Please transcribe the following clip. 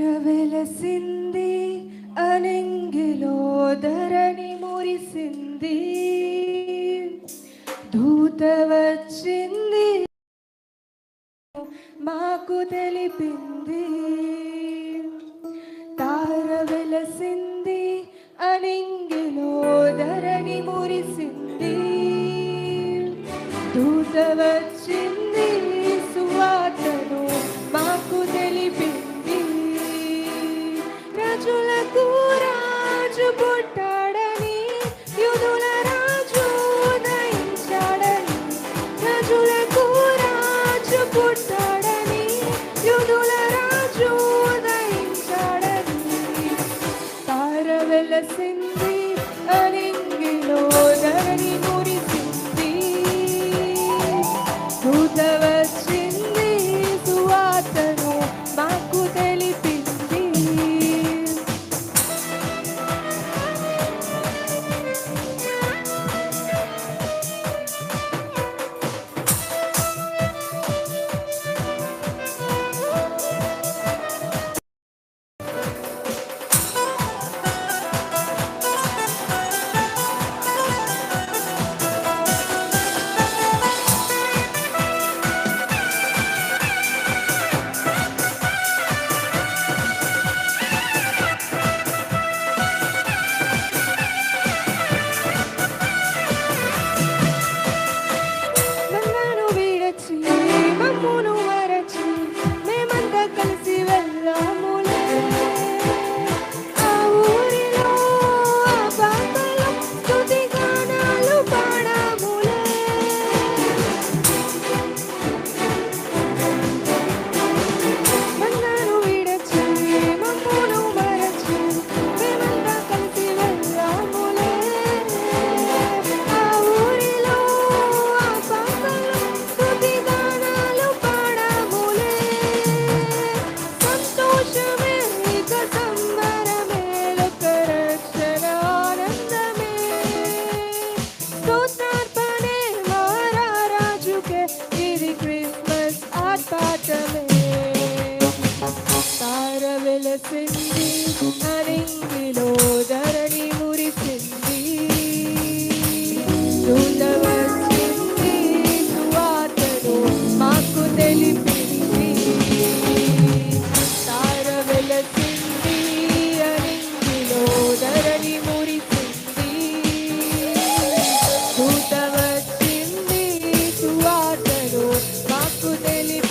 వెలసింది అనింగిలో ధరణి మురిసింది. దూత వచ్చింది మాకు తెలిపింది. తార వెలసింది blessings. వెలసింది అరింగిలో ధరణి మురిసింది. చూడవచ్చింది సువార్తను మాకు తెలిపింది. తార వెలసింది అరింగిలో ధరణి మురిసింది. చూడవచ్చింది సువార్తను మాకు తెలిపి